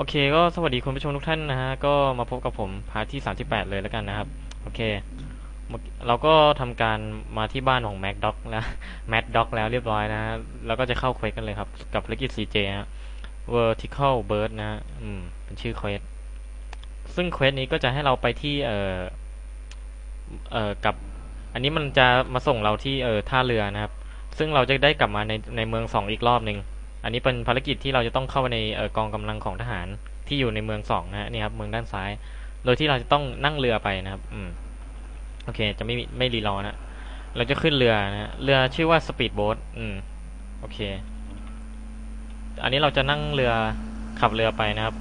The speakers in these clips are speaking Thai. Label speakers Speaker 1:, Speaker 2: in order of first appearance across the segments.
Speaker 1: โอเคก็สวัสดีคุณผู้ชมทุกท่านนะฮะก็มาพบกับผมพาร์ทที่ 38 เลยแล้วกันนะครับ โอเค เราก็ทำการมาที่บ้านของ Mac Doc แล้ว Mac Doc แล้วเรียบร้อยนะฮะแล้วก็จะเข้าเควสกันเลยครับ กับภารกิจ CJ ฮะ Vertical Bird นะฮะอืมเป็นชื่อเควสซึ่งเควสนี้ก็จะให้เราไปที่เอ่อเอ่อกับ อันนี้มันจะมาส่งเราที่เอ่อท่าเรือนะครับ ซึ่งเราจะได้กลับมาในในเมืองสองอีกรอบหนึ่ง อันนี้เป็นภารกิจที่เราจะต้องเข้าไปในออกองกำลังของทหารที่อยู่ในเมืองสองนะฮะนี่ครับเมืองด้านซ้าย โดยที่เราจะต้องนั่งเรือไปนะครับ อืมโอเค จะไม่ไม่รีรอนะเราจะขึ้นเรือนะเรือชื่อว่าสปีดโบ๊ทอืมโอเค อันนี้เราจะนั่งเรือขับเรือไปนะครับ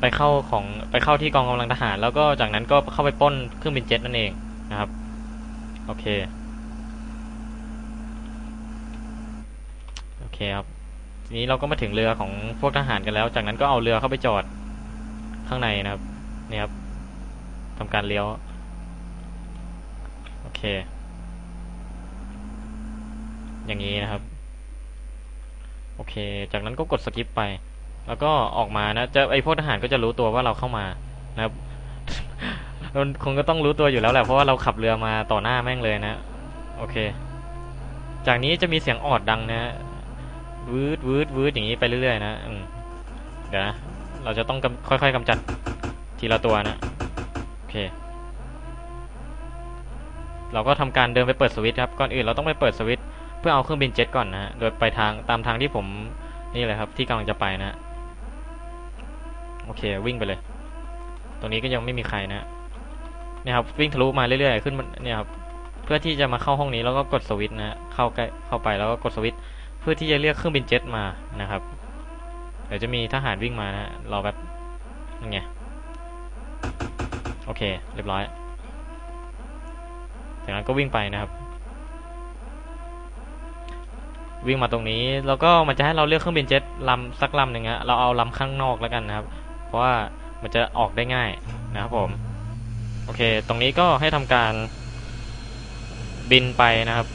Speaker 1: ไปเข้าของไปเข้าที่กองกำลังทหาร แล้วก็จากนั้นก็เข้าไปปล้นเครื่องบินเจ็ตนั่นเองนะครับ โอเค โอเคครับ ทีนี้เราก็มาถึงเรือของพวกทหารกันแล้ว จากนั้นก็เอาเรือเข้าไปจอดข้างในนะครับนี่ครับทำการเลี้ยว โอเค อย่างนี้นะครับ โอเค จากนั้นก็กดสกิปไป แล้วก็ออกมานะจะไอพวกทหารก็จะรู้ตัวว่าเราเข้ามานะครับมันคงก็ต้องรู้ตัวอยู่แล้วแหละเพราะว่าเราขับเรือมาต่อหน้าแม่งเลยนะ โอเค จากนี้จะมีเสียงออดดังนะ วืดวืดวืดอย่างนี้ไปเรื่อยๆนะเดี๋ยวนะ เราจะต้องค่อยๆกำจัดทีละตัวนะ โอเค เราก็ทำการเดินไปเปิดสวิตช์ครับ ก่อนอื่นเราต้องไปเปิดสวิตช์เพื่อเอาเครื่องบินเจ็ตก่อนนะฮะ โดยไปทางตามทางที่ผมนี่เลยครับที่กำลังจะไปนะโอเควิ่งไปเลย ตรงนี้ก็ยังไม่มีใครนะเนี่ยครับวิ่งทะลุมาเรื่อยๆขึ้นมาเนี่ยครับเพื่อที่จะมาเข้าห้องนี้แล้วก็กดสวิตช์นะเข้าใกล้เข้าไปแล้วก็กดสวิตช์ พื่อที่จะเรียกเครื่องบินเจ็ตมานะครับ เดี๋ยวจะมีทหารวิ่งมานะรอแบบนั่ไงโอเค เรียบร้อย จากนั้นก็วิ่งไปนะครับ วิ่งมาตรงนี้ แล้วก็มันจะให้เราเลือกเครื่องบินเจ็ตลำสักลำหนึ่งฮะเราเอาลำข้างนอกแล้วกันนะครับ เพราะว่ามันจะออกได้ง่ายนะครับผม โอเค ตรงนี้ก็ให้ทำการบินไปนะครับ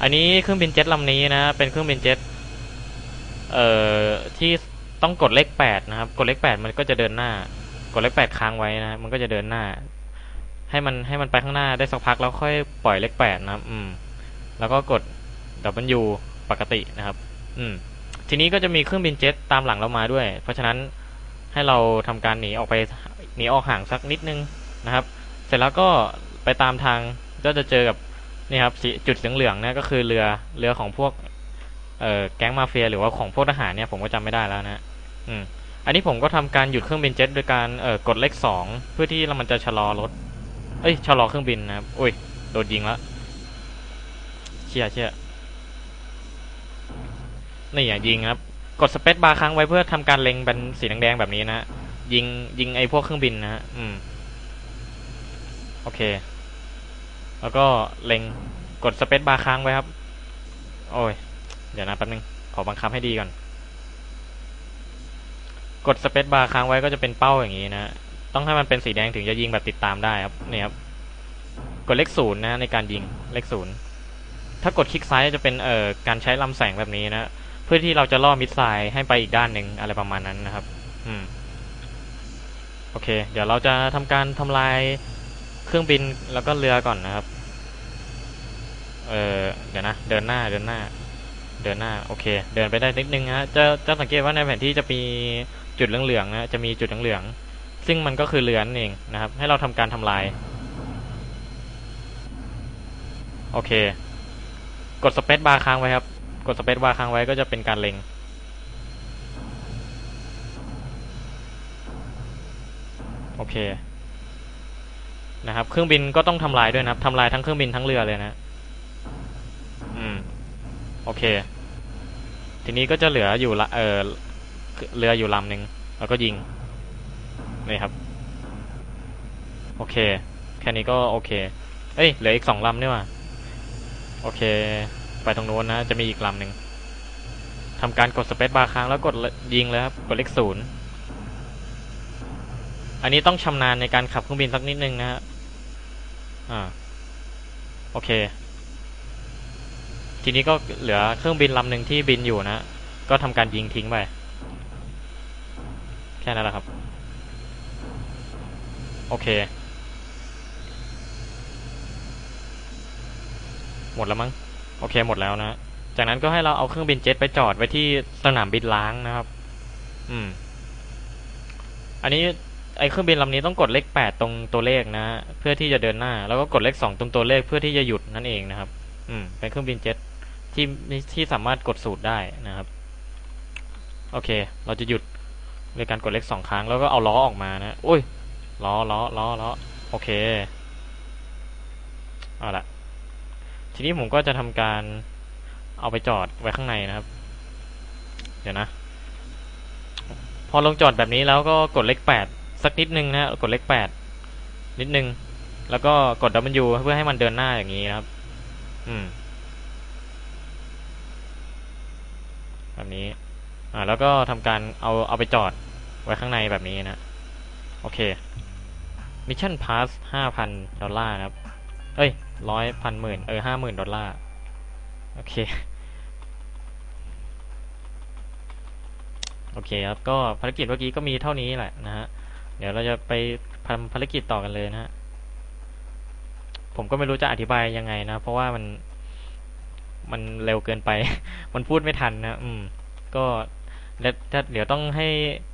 Speaker 1: อันนี้เครื่องบินเจ็ตลำนี้นะ เป็นเครื่องบินเจ็ตเอ่อที่ต้องกดเลขแปดนะครับ กดเลขแปดมันก็จะเดินหน้า กดเลขแปดค้างไว้นะมันก็จะเดินหน้า ให้มันให้มันไปข้างหน้าได้สักพักแล้วค่อยปล่อยเลขแปดนะครับ อืม แล้วก็กด W ปกตินะครับ อืม ทีนี้ก็จะมีเครื่องบินเจ็ตตามหลังเรามาด้วย เพราะฉะนั้นให้เราทำการหนีออกไปหนีออกห่างสักนิดนึงนะครับ เสร็จแล้วก็ไปตามทางก็จะเจอกับ นี่ครับสีจุดเหลืองๆนี่ก็คือเรือเรือของพวกเอ่อแก๊งมาเฟีย หรือว่าของพวกทหารเนี่ยผมก็จำไม่ได้แล้วนะอืมอันนี้ผมก็ทำการหยุดเครื่องบินเจ็ตโดยการเอ่อกดเลขสองเพื่อที่มันจะชะลอรถเอ้ยชะลอเครื่องบินนะครับอุ้ยโดนยิงแล้วเชี่ยเชี่ยนี่อะยิงครับ กดสเปซบาร์ค้างไว้เพื่อทำการเล็งเป็นสีแดงๆแบบนี้นะยิงยิงไอ้พวกเครื่องบินนะฮะอืมโอเค แล้วก็เล็งกดสเปซบาร์ค้างไว้ครับ โอ้ย เดี๋ยวนะแป๊บนึง ขอบังคับให้ดีก่อน กดสเปซบาร์ค้างไว้ก็จะเป็นเป้าอย่างนี้นะ ต้องให้มันเป็นสีแดงถึงจะยิงแบบติดตามได้ครับนี่ครับ กดเลขศูนย์นะในการยิงเลขศูนย์ถ้ากดคลิกซ้ายจะเป็นเอ่อการใช้ลำแสงแบบนี้นะเพื่อที่เราจะล่อมิสไซล์ให้ไปอีกด้านหนึ่งอะไรประมาณนั้นนะครับ อืม โอเค เดี๋ยวเราจะทำการทำลายเครื่องบินแล้วก็เรือก่อนนะครับ เออเดี๋ยวนะ เดินหน้า เดินหน้า เดินหน้า โอเค เดินไปได้นิดนึงฮะ จะ จะสังเกตว่าในแผนที่จะมีจุดเหลืองๆนะ จะมีจุดเหลืองๆ ซึ่งมันก็คือเรือนเองนะครับ ให้เราทำการทำลาย โอเค กดสเปซบาร์ค้างไว้ครับ กดสเปซบาร์ค้างไว้ก็จะเป็นการเล็ง โอเคนะครับ เครื่องบินก็ต้องทำลายด้วยนะครับทำลายทั้งเครื่องบินทั้งเรือเลยนะ โอเค ทีนี้ก็จะเหลืออยู่ละเออเรืออยู่ลำหนึ่งแล้วก็ยิงนี่ครับ โอเค แค่นี้ก็โอเค เอ้ย เหลืออีกสองลำนี่ว่ะโอเค ไปตรงโน้นนะ จะมีอีกลำหนึ่งทำการกดสเปซบาร์ค้างแล้วกดยิงเลยครับ กดเลขศูนย์อันนี้ต้องชำนาญในการขับเครื่องบินสักนิดนึงนะฮะอ่า โอเค ทีนี้ก็เหลือเครื่องบินลำหนึ่งที่บินอยู่นะ ก็ทำการยิงทิ้งไป แค่นั้นแหละครับ โอเค หมดแล้วมั้ง โอเคหมดแล้วนะ จากนั้นก็ให้เราเอาเครื่องบินเจ็ตไปจอดไว้ที่สนามบินล้างนะครับ อืม อันนี้ไอเครื่องบินลำนี้ต้องกดเลขแปดตรงตัวเลขนะ เพื่อที่จะเดินหน้า แล้วก็กดเลขสองตรงตัวเลขเพื่อที่จะหยุดนั่นเองนะครับ อืม เป็นเครื่องบินเจ็ต ที่ที่สามารถกดสูตรได้นะครับ โอเค เราจะหยุดในการกดเลขสองครั้งแล้วก็เอาล้อออกมานะอุ้ยล้อล้อล้อล้อโอเคเอาละทีนี้ผมก็จะทำการเอาไปจอดไว้ข้างในนะครับ เดี๋ยวนะ พอลงจอดแบบนี้แล้วก็กดเลขแปดสักนิดนึงนะกดเลขแปดนิดนึง แล้วก็กด W เพื่อให้มันเดินหน้าอย่างนี้นะครับ อืม แบบนี้ อ่า แล้วก็ทำการเอาเอาไปจอดไว้ข้างในแบบนี้นะ โอเคมิชชั่นพาสห้าพันดอลลาร์นะครับ เอ้ยร้อยพันหมื่นเออห้าหมื่นดอลลาร์ โอเค โอเคครับ ก็ภารกิจเมื่อกี้ก็มีเท่านี้แหละนะฮะ เดี๋ยวเราจะไปทำภารกิจต่อกันเลยนะฮะ ผมก็ไม่รู้จะอธิบายยังไงนะ เพราะว่ามัน มันเร็วเกินไป มันพูดไม่ทันนะ อืม ก็แล้วถ้าเดี๋ยวต้องให้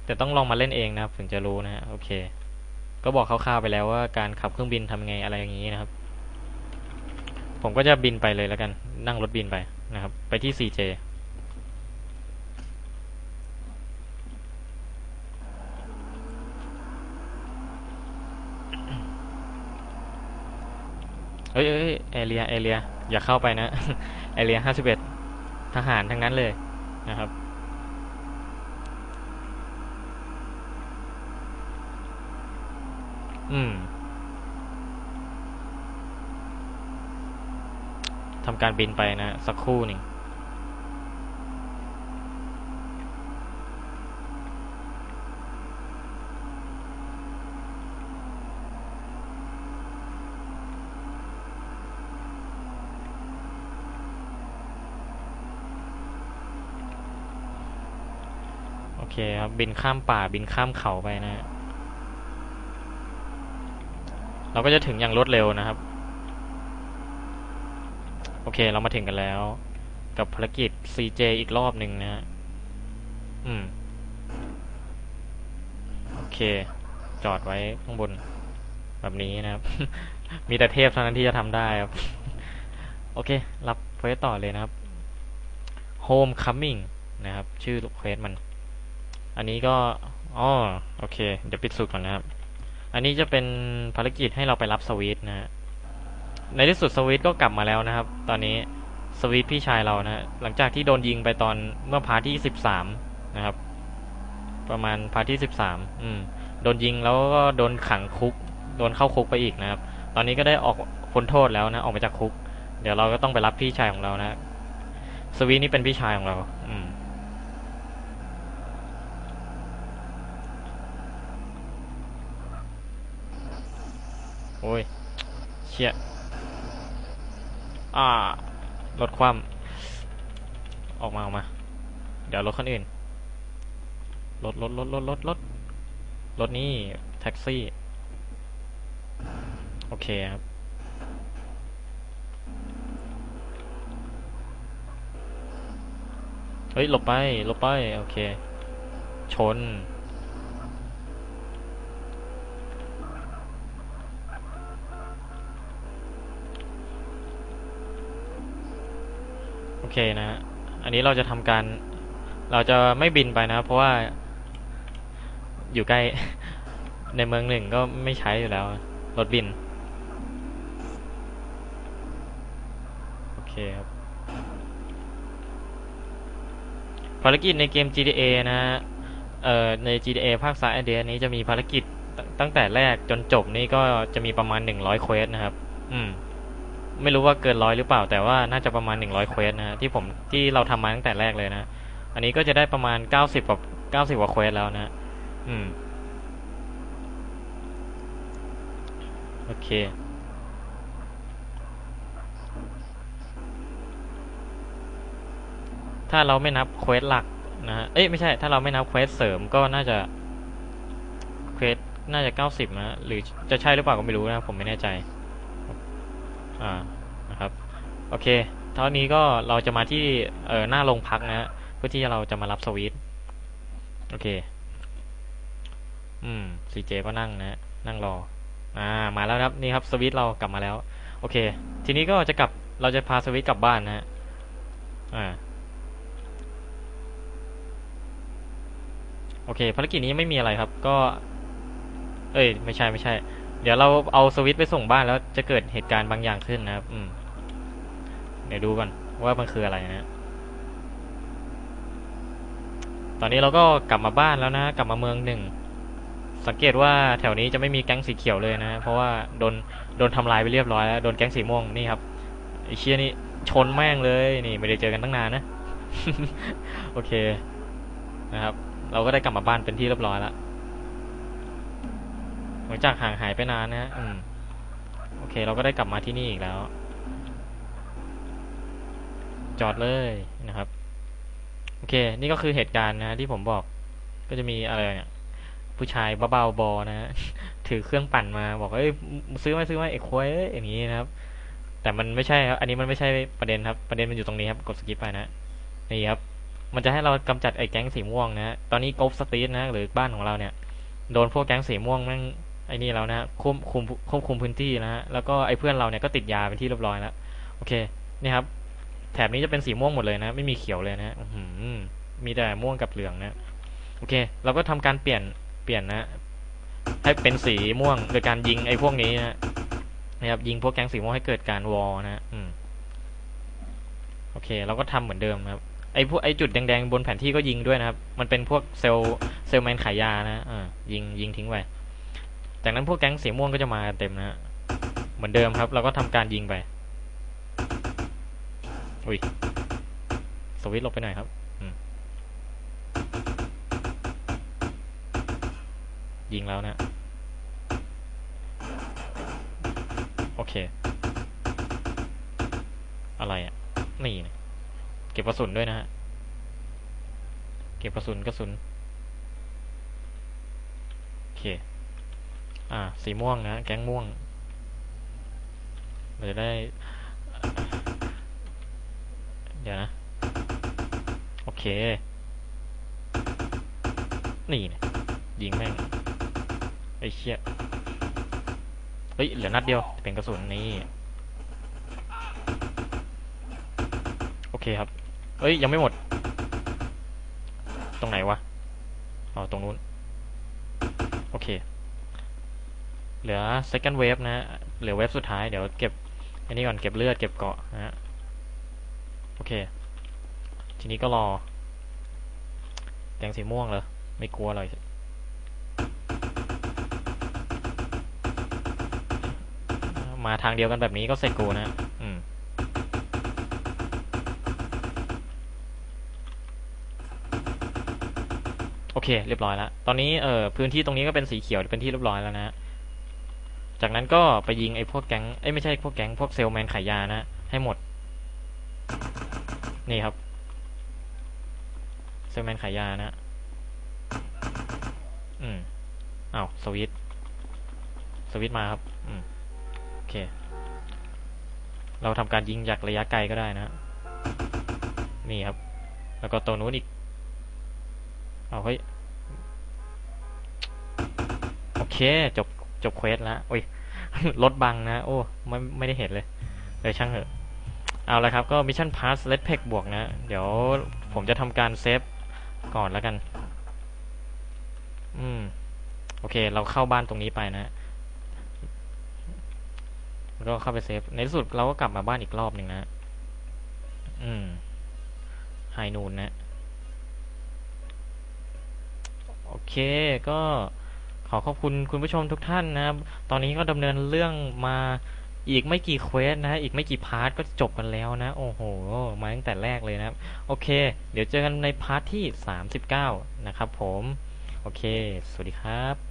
Speaker 1: แต่ต้องลองมาเล่นเองนะครับ ถึงจะรู้นะฮะโอเค ก็บอกคร่าวๆไปแล้วว่าการขับเครื่องบินทำไงอะไรอย่างนี้นะครับ ผมก็จะบินไปเลยแล้วกัน นั่งรถบินไปนะครับ ไปที่ 4J เอ้ยเอ้ยเอเรียเอเรียอย่าเข้าไปนะเอเรียห้าสิบเอ็ดทหารทั้งนั้นเลยนะครับ อืมทำการบินไปนะ สักครู่หนึ่ง เคครับบินข้ามป่าบินข้ามเขาไปนะ เราก็จะถึงอย่างรวดเร็วนะครับ โอเคเรามาถึงกันแล้ว กับภารกิจ CJ อีกรอบหนึ่งนะฮะอืม โอเค จอดไว้ข้างบน แบบนี้นะครับ มีแต่เทพเท่านั้นที่จะทำได้ครับ โอเค รับเควสต่อเลยนะครับ Homecoming นะครับ ชื่อเควสมัน อันนี้ก็อ๋อโอเค เดี๋ยวปิดสูตรก่อนนะครับ อันนี้จะเป็นภารกิจให้เราไปรับสวีทนะฮะ ในที่สุดสวีทก็กลับมาแล้วนะครับ ตอนนี้สวีทพี่ชายเรานะหลังจากที่โดนยิงไปตอนเมื่อพาร์ทที่สิบสามนะครับ ประมาณพาร์ทที่สิบสามอืม โดนยิงแล้วก็โดนขังคุก โดนเข้าคุกไปอีกนะครับ ตอนนี้ก็ได้ออกพ้นโทษแล้วนะ ออกมาจากคุก เดี๋ยวเราก็ต้องไปรับพี่ชายของเรานะ สวีทนี่เป็นพี่ชายของเรา อืม โอ้ยเชี่ยอ่ารถคว่ำออกมาออกมา เดี๋ยวรถคนอื่นรถรถรถรถรถรถรถนี่แท็กซี่ โอเคครับเฮ้ยหลบไปหลบไป โอเค ชน เคนะฮะอันนี้เราจะทำการ เราจะไม่บินไปนะ เพราะว่าอยู่ใกล้ ในเมืองหนึ่งก็ไม่ใช้อยู่แล้ว รถบิน โอเคครับ ภารกิจในเกม GTA นะฮะเอ่อใน GTA ภาค San Andreas นี้จะมีภารกิจตั้งตั้งแต่แรกจนจบนี่ก็จะมีประมาณ 100เควสนะครับ อืม ไม่รู้ว่าเกินร้อยหรือเปล่า แต่ว่าน่าจะประมาณ100เควสนะที่ผมที่เราทำมาตั้งแต่แรกเลยนะ อันนี้ก็จะได้ประมาณ90กว่า90กว่าเควสแล้วนะ อืม โอเคถ้าเราไม่นับเควสหลักนะฮะ เอ้ยไม่ใช่ ถ้าเราไม่นับเควสเสริมก็น่าจะเควสน่าจะเก้าสิบนะ หรือจะใช่หรือเปล่าก็ไม่รู้นะ ผมไม่แน่ใจ อ่านะครับโอเคเท่านี้ก็เราจะมาที่เอ่อหน้าโรงพักนะฮะเพื่อที่เราจะมารับสวิตโอเค อืมซีเจก็นั่งนะนั่งรอ อ่า มาแล้วครับนี่ครับสวิตเรากลับมาแล้ว โอเค ทีนี้ก็จะกลับเราจะพาสวิตกลับบ้านนะฮะอ่าโอเคภารกิจนี้ไม่มีอะไรครับ ก็ เอ้ย ไม่ใช่ไม่ใช่ เดี๋ยวเราเอาสวิตไปส่งบ้านแล้วจะเกิดเหตุการณ์บางอย่างขึ้นนะครับ อืม เดี๋ยวดูก่อนว่ามันคืออะไรนะตอนนี้เราก็กลับมาบ้านแล้วนะ กลับมาเมืองหนึ่ง สังเกตว่าแถวนี้จะไม่มีแก๊งสีเขียวเลยนะ เพราะว่าโดนโดนทำลายไปเรียบร้อยแล้ว โดนแก๊งสีม่วงนี่ครับไอเชียนี่ชนแม่งเลย นี่ไม่ได้เจอกันตั้งนานนะ โอเค นะครับ เราก็ได้กลับมาบ้านเป็นที่เรียบร้อยแล้ว หลังจากห่างหายไปนานนะอืมโอเค เราก็ได้กลับมาที่นี่อีกแล้ว จอดเลยนะครับ โอเค นี่ก็คือเหตุการณ์นะที่ผมบอก ก็จะมีอะไรเนี่ย ผู้ชายบ้าๆบอนะถือเครื่องปั่นมา บอกเอ้ยซื้อไหมซื้อไหมไอ้ควยเอ้ยอย่างนี้นะครับ แต่มันไม่ใช่ครับ อันนี้มันไม่ใช่ประเด็นครับ ประเด็นมันอยู่ตรงนี้ครับ กดสกิปไปนะนี่ครับมันจะให้เรากำจัดไอ้แก๊งสีม่วงนะตอนนี้กบสตรีทนะ หรือบ้านของเราเนี่ย โดนพวกแก๊งสีม่วงแม่ง ไอ้นี่แล้วนะควบคุมควบคุมพื้นที่นะฮะแล้วก็ไอ้เพื่อนเราเนี่ยก็ติดยาเป็นที่เรียบร้อยแล้วโอเคนี่ครับ แถบนี้จะเป็นสีม่วงหมดเลยนะ ไม่มีเขียวเลยนะอื้อหือมีแต่ม่วงกับเหลืองนะโอเค เราก็ทำการเปลี่ยนเปลี่ยนนะ ให้เป็นสีม่วงโดยการยิงไอ้พวกนี้นะนะครับยิงพวกแก๊งสีม่วงให้เกิดการวอลนะอืมโอเค เราก็ทำเหมือนเดิมนะครับไอ้พวกไอ้จุดแดงๆบนแผนที่ก็ยิงด้วยนะครับ มันเป็นพวกเซลล์เซลล์แมนขายยานะอ่ายิงยิงทิ้งไป จากนั้นพวกแก๊งสีม่วงก็จะมาเต็มนะฮะเหมือนเดิมครับ เราก็ทำการยิงไป อุ้ย สวิตช์ลบไปหน่อยครับยิงแล้วนะ โอเค อะไรอะ นี่นะเก็บกระสุนด้วยนะฮะ เก็บกระสุนกระสุน โอเค อ่า สีม่วงนะ แก๊งม่วงเราจะได้ เดี๋ยวนะ โอเค นี่นะยิงแม่ง ไอ้เชี่ยเฮ้ย เหลือนัดเดียว เป็นกระสุนนี่ โอเคครับ เฮ้ย ยังไม่หมด ตรงไหนวะ อ๋อ ตรงนู้น โอเค เหลือ second wave นะเหลือเวฟสุดท้ายเดี๋ยวเก็บอันนี้ก่อนเก็บเลือดเก็บเกาะนะฮะโอเค ทีนี้ก็รอแดงสีม่วงเหรอไม่กลัวเลยมาทางเดียวกันแบบนี้ก็เสร็จกูนะอืมโอเค เรียบร้อยแล้ว ตอนนี้เอ่อพื้นที่ตรงนี้ก็เป็นสีเขียวเป็นที่เรียบร้อยแล้วนะ จากนั้นก็ไปยิงไอ้พวกแก๊งเอ้ยไม่ใช่พวกแก๊งพวกเซลแมนขายยานะให้หมด นี่ครับ เซลแมนขายยานะอืมอ้าวสวิตสวิตมาครับอืมโอเค เราทำการยิงจากระยะไกลก็ได้นะนี่ครับ แล้วก็ตัวนู้นอีกเอาเฮ้ยโอเคจบ จบเควสแล้วโอ้ยรถบังนะ โอ้ไม่ไม่ได้เห็นเลยเลยช่างเถอะ เอาละครับก็มิชชั่นพาสเลดเพกบวกนะ เดี๋ยวผมจะทำการเซฟก่อนแล้วกัน อืม โอเค เราเข้าบ้านตรงนี้ไปนะแล้วก็เข้าไปเซฟ ในที่สุดเราก็กลับมาบ้านอีกรอบหนึ่งนะ อืม ไฮนูนนะ โอเค ก็ ขอขอบคุณคุณผู้ชมทุกท่านนะครับ ตอนนี้ก็ดำเนินเรื่องมาอีกไม่กี่เควสนะ อีกไม่กี่พาร์ทก็จบกันแล้วนะ โอ้โห มาตั้งแต่แรกเลยนะครับ โอเค เดี๋ยวเจอกันในพาร์ทที่ 39 นะครับผม โอเค สวัสดีครับ